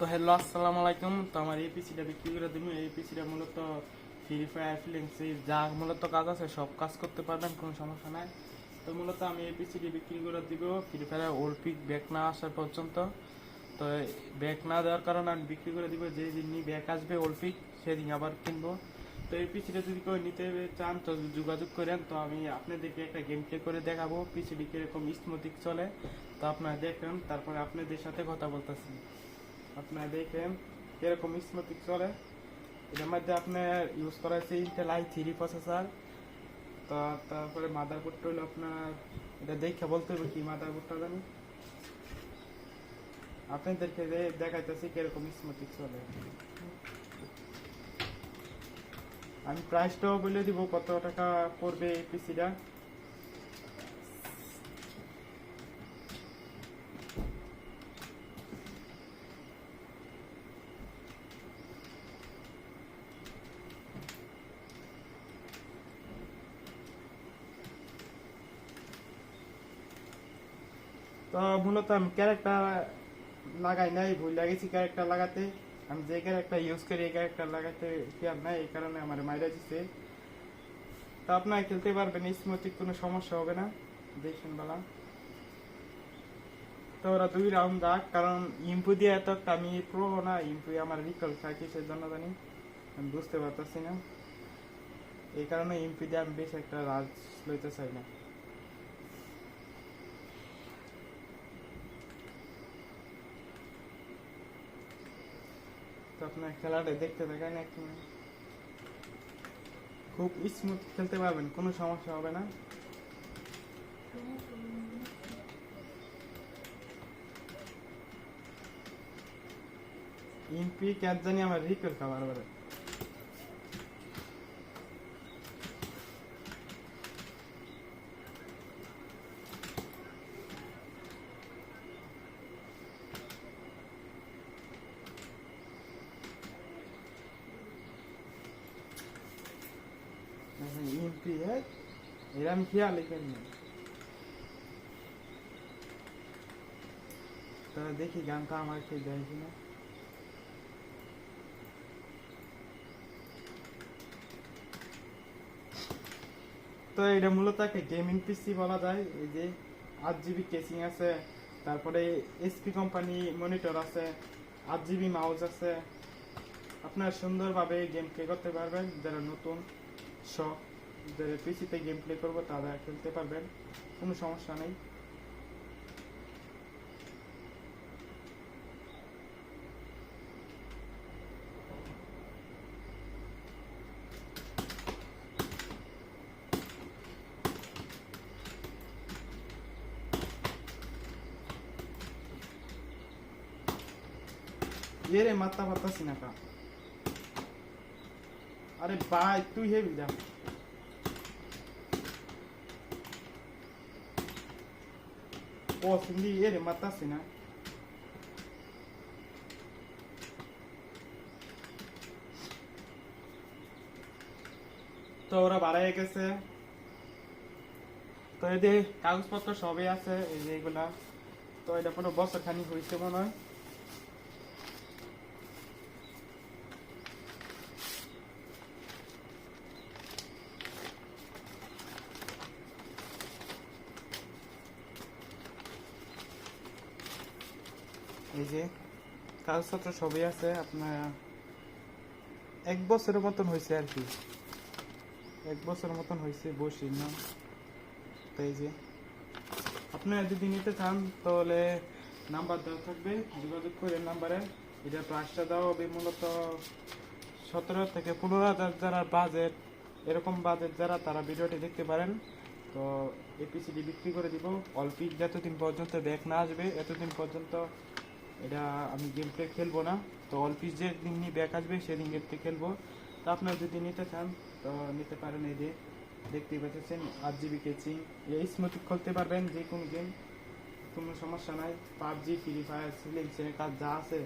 তো হ্যালো আসসালামু আলাইকুম। তো আমার এই পিসিটা বিক্রি করে দিব। এই পিসিটা মূলত ফ্রি ফায়ার ফিলিংসি যা মূলত কাজ আছে, সব কাজ করতে পারবেন, কোনো সমস্যা নাই। তো মূলত আমি এই বিক্রি করে দিব। Free Fire old pick back না আসার পর্যন্ত। তো ব্যাক না দেওয়ার কারণে আমি বিক্রি করে দিব। যে দিন ব্যাক আসবে ওল্ড পিক সেদিন আবার কিনবো। তো এই পিসিটা যদি কেউ নিতে চান, তো যোগাযোগ করেন। তো আমি আপনাদেরকে একটা গেম প্লে করে দেখাবো। পিসিটি কীরকম স্মুথিক চলে। তো আপনারা দেখেন, তারপরে আপনাদের সাথে কথা বলতেছি। আপনারা দেখেন কীরকম স্মুথিক চলে এটার মধ্যে আপনার ইউজ করা হয়েছে ইন্টেল আই থ্রি প্রসেসর তো তারপরে মাদারবোর্ডটা হলো আপনার এটা দেখে বলতে হবে কি মাদারবোর্ডটা জানি আপনাদেরকে দেখাইতেছি কীরকম স্মুথিক চলে আমি প্রাইসটাও বলে দিব, কত টাকা পড়বে এই পিসিটা তো মূলত আমি ক্যারেক্টার লাগাই নাই, ভুল লাগেছি ক্যারেক্টার লাগাতে। আমি যে ক্যারেক্টার ইউজ করি, এই ক্যারেক্টার লাগাতে খেয়াল নাই, এই কারণে আমার মাইরা দিচ্ছে তো আপনারা খেলতে পারবেন স্মুথিক কোনো সমস্যা হবে না। দেখুন বলা। তো ওরা দুই রাউন্ড যাক কারণ ইম্পু দিয়ে এত একটা আমি প্রো না, ইম্পু আমার রিকল কিসের জন্য জানি, আমি বুঝতে পারতেছি না। এই কারণে ইম্পু দিয়ে আমি বেশ একটা রাজ লইতে চাই না। তো আপনার খেলাটা দেখতে থাকেন এক। খুব স্মুথ খেলতে পারবেন, কোনো সমস্যা হবে না ইম্পি ক্যাচ জানি আমার রিকল খাবার বারে ইম্পি হ্যাঁ? এরম খেয়াল এখানে তো দেখি গানটা আমার খেয়ে দেয় কিনা তো এটা মূলত একটা গেমিং পিসি বলা যায়, এই যে আট জিবি কেসিং আছে, তারপরে এসপি কোম্পানি মনিটর আছে, আট জিবি মাউস আছে। আপনার সুন্দরভাবে গেম প্লে করতে পারবেন, যারা নতুন, শখ। যারা পিসিতে গেম প্লে করব, তারা খেলতে পারবেন। কোনো সমস্যা নেই। रे মাথা পাতাছি না কা আরে ভাই, তুই হেবি যা এ রে মাতাছি না তো ওরা বাড়াই গেছে। তো এদের কাগজপত্র সবই আছে, এই যে এগুলা। তো এটা কোনো বছর খানি হয়েছে মনে হয়। এই যে, কাগজপত্র সবই আছে, আপনার এক বছরের মতন হয়েছে আর কি। এক বছরের মতন হয়েছে বসি না। তো এই যে আপনারা যদি নিতে চান, তাহলে নাম্বার দেওয়া থাকবে, যোগাযোগ করে নাম্বারে। এটা প্রাইসটা দেওয়া হবে, মূলত সতেরো থেকে পনেরো হাজার যারা বাজেট এরকম বাজেট যারা, তারা ভিডিওটি দেখতে পারেন। তো এপিসিডি বিক্রি করে দিব। অল্প, যতদিন পর্যন্ত ব্যাক না আসবে, এতদিন পর্যন্ত এটা আমি গেম প্লে খেলব না। তো অল্প যে দিন নিয়ে ব্যাক আসবে, সেদিন গেম প্লে খেলব। তো আপনারা যদি নিতে চান, তো নিতে পারেন এই যে, দেখতেই পাচ্ছেন আট জিবি কেচিং এই স্মুথ খেলতে পারবেন যে কোনো গেম কোনো সমস্যা নাই। পাবজি ফ্রি ফায়ার সিলিং কাজ যা আছে।